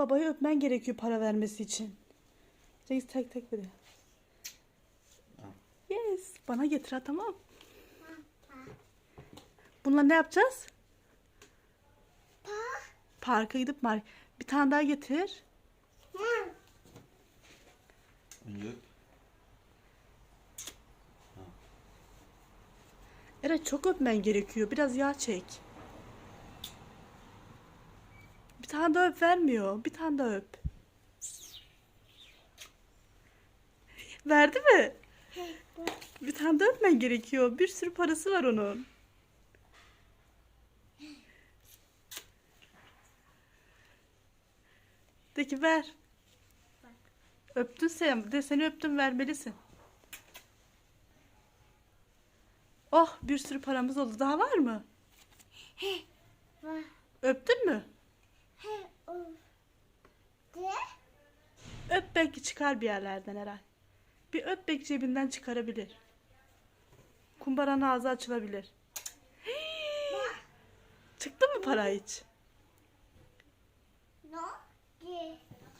babayı öpmen gerekiyor para vermesi için. Cengiz tek tek bir. Yes. Bana getir ha tamam. Bununla ne yapacağız? Parka gidip mar bir tane daha getir. Önce. Evet çok öpmen gerekiyor. Biraz yağ çek. Bir tane daha öp vermiyor. Bir tane daha öp. Verdi mi? Bir tane daha öpmen gerekiyor. Bir sürü parası var onun. De ki ver. Öptün sen. De seni öptüm vermelisin. Oh bir sürü paramız oldu. Daha var mı? Öptün mü? He, o. De. Öp belki çıkar bir yerlerden herhalde. Bir öp belki cebinden çıkarabilir. Kumbaranın ağzı açılabilir. Hii! Çıktı mı para hiç?